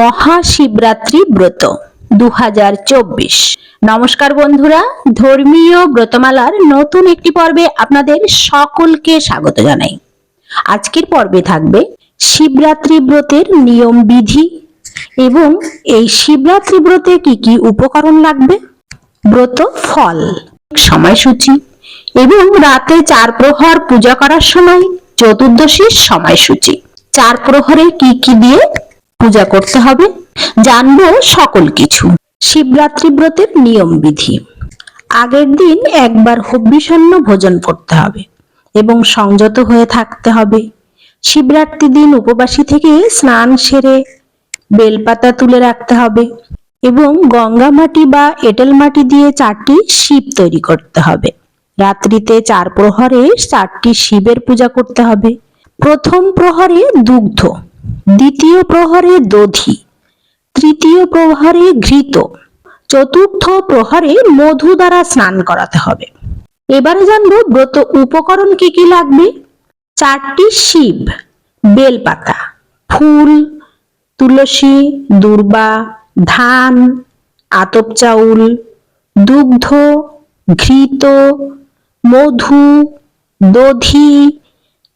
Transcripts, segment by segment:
মহাশিবরাত্রি ব্রত দু হাজার চব্বিশ। নমস্কার বন্ধুরা, ধর্মীয় ব্রতমালার নতুন একটি পর্বে আপনাদের সকলকে স্বাগত জানাই। আজকের পর্বে থাকবে শিবরাত্রি ব্রতের নিয়ম বিধি এবং এই শিবরাত্রি ব্রতে কি কি উপকরণ লাগবে? ব্রত ফল, সময়সূচি এবং রাতে চার প্রহর পূজা করার সময় চতুর্দশীর সময়সূচি। চার প্রহরে কি কি দিয়ে পূজা করতে হবে। জানব সকল কিছু। শিবরাত্রি ব্রতের নিয়ম বিধি। আগের দিন একবার হব্বিষণ্ণ ভোজন করতে হবে এবং সংযত হয়ে থাকতে হবে। শিবরাত্রি দিন উপবাসী থেকে স্নান সেরে বেলপাতা তুলে রাখতে হবে এবং গঙ্গা মাটি বা এঁটেল মাটি দিয়ে চারটি শিব তৈরি করতে হবে। রাত্রিতে চার প্রহরে চারটি শিবের পূজা করতে হবে। প্রথম প্রহরে দুগ্ধ। দ্বিতীয় প্রহরে দধি, তৃতীয় প্রহরে ঘৃত, চতুর্থ প্রহরে মধু দ্বারা স্নান করাতে হবে। এবারে জানব ব্রত উপকরণ কি কি লাগবে? চারটি শিব, বেলপাতা, ফুল, তুলসী, দুর্বা, ধান, আতপ চাউল, দুগ্ধ, ঘৃত, মধু, দধি,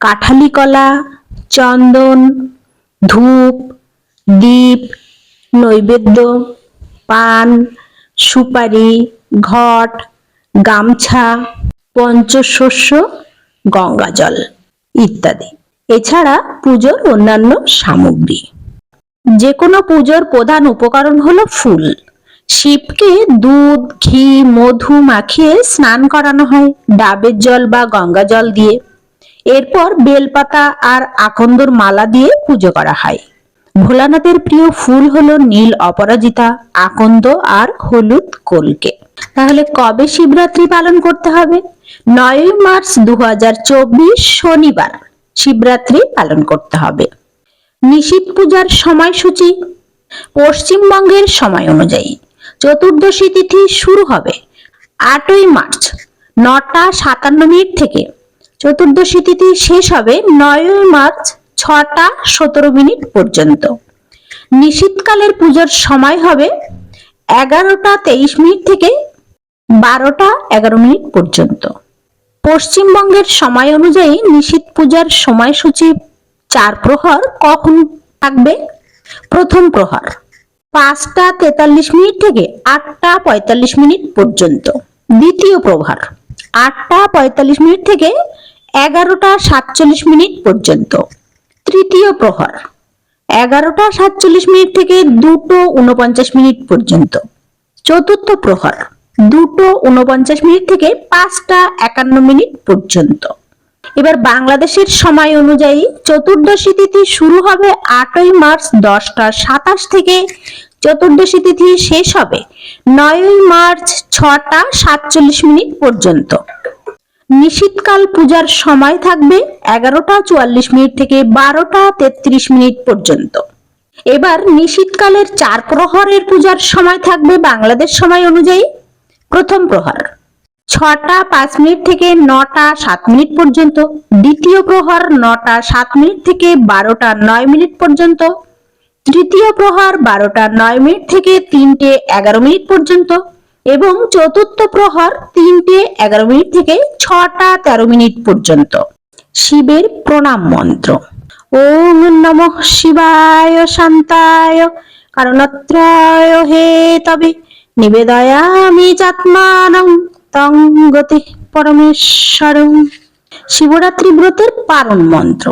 কাঠালি কলা, চন্দন ধূপ, দীপ, নৈবেদ্য, পান, সুপারি, ঘট, গামছা, পঞ্চশস্য, গঙ্গাজল ইত্যাদি। এছাড়া পুজোর অন্যান্য সামগ্রী। যে কোনো পুজোর প্রধান উপকরণ হলো ফুল। শিবকে দুধ, ঘি, মধু মাখিয়ে স্নান করানো হয় ডাবের জল বা গঙ্গা জল দিয়ে। এরপর বেলপাতা আর আকন্দর মালা দিয়ে পুজো করা হয়। ভোলানাথের প্রিয় ফুল হলো নীল অপরাজিতা, আকন্দ আর হলুদ কলকে। তাহলে কবে শিবরাত্রি পালন করতে হবে? নয়ই মার্চ দু হাজার চব্বিশ শনিবার শিবরাত্রি পালন করতে হবে। নিশীত পূজার সময়সূচি পশ্চিমবঙ্গের সময় অনুযায়ী। চতুর্দশী তিথি শুরু হবে আটই মার্চ নটা সাতান্ন মিনিট থেকে। চতুর্দশী তিথি শেষ হবে নয়ই মার্চ ছটা সতেরো মিনিট পর্যন্ত। নিশীতকালের পুজোর সময় হবে এগারোটা তেইশ মিনিট থেকে বারোটা এগারো মিনিট পর্যন্ত। পশ্চিমবঙ্গের সময় অনুযায়ী নিশীত পূজার সময়সূচি চার প্রহর, কখন থাকবে? প্রথম প্রহর পাঁচটা তেতাল্লিশ মিনিট থেকে আটটা পঁয়তাল্লিশ মিনিট পর্যন্ত। দ্বিতীয় প্রহর আটটা পঁয়তাল্লিশ মিনিট থেকে এগারোটা সাতচল্লিশ মিনিট পর্যন্ত। তৃতীয় প্রহর, এগারোটা সাতচল্লিশ মিনিট থেকে দুটো উনপঞ্চাশ মিনিট পর্যন্ত। চতুর্থ প্রহর, দুটো উনপঞ্চাশ মিনিট থেকে পাঁচটা একান্ন মিনিট পর্যন্ত। এবার বাংলাদেশের সময় অনুযায়ী চতুর্দশী তিথি শুরু হবে আটই মার্চ দশটা সাতাশ থেকে। চতুর্দশী তিথি শেষ হবে নয়ই মার্চ ছটা সাতচল্লিশ মিনিট পর্যন্ত। নিশীতকাল পূজার সময় থাকবে এগারোটা চুয়াল্লিশ মিনিট থেকে বারোটা তেত্রিশ মিনিট পর্যন্ত। এবার নিশীতকালের চার প্রহরের পূজার সময় থাকবে বাংলাদেশ সময় অনুযায়ী। প্রথম প্রহর, ছটা পাঁচ মিনিট থেকে নটা সাত মিনিট পর্যন্ত। দ্বিতীয় প্রহর, নটা সাত মিনিট থেকে বারোটা নয় মিনিট পর্যন্ত। তৃতীয় প্রহর, বারোটা নয় মিনিট থেকে তিনটে এগারো মিনিট পর্যন্ত। এবং চতুর্থ প্রহর তিনটে এগারো মিনিট থেকে ছটা তেরো মিনিট পর্যন্ত। শিবের প্রণাম মন্ত্র। ওম নম শিবায় শান্তায়। কারণত্রায় হে তবে নিবেদয়ামি চাত্মানং তং গতি পরমেশ্বরং। শিবরাত্রি ব্রতের পারণ মন্ত্র।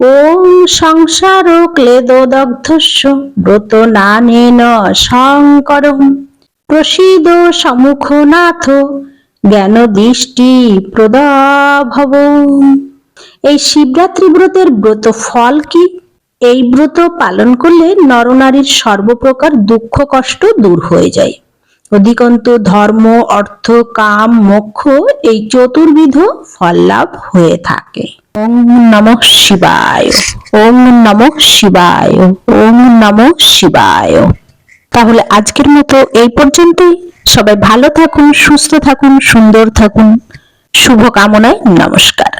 ওম সংসার ক্লেদগ্ধস্য ব্রত নানেন শঙ্করম প্রসিদ সমুখনাথ জ্ঞান দৃষ্টি প্রদাভব। এই শিবরাত্রি ব্রতের ব্রত ফল কি? এই ব্রত পালন করলে নরনারীর সর্বপ্রকার দুঃখ কষ্ট দূর হয়ে যায়। অধিকন্ত ধর্ম, অর্থ, কাম, মোক্ষ এই চতুর্বিধ ফল লাভ হয়ে থাকে। ওম নমঃ শিবায়, ওম নমঃ শিবায়, ওম নমঃ শিবায়। তাহলে আজকের মতো এই পর্যন্তই। সবাই ভালো থাকুন, সুস্থ থাকুন, সুন্দর থাকুন। শুভ কামনায় নমস্কার।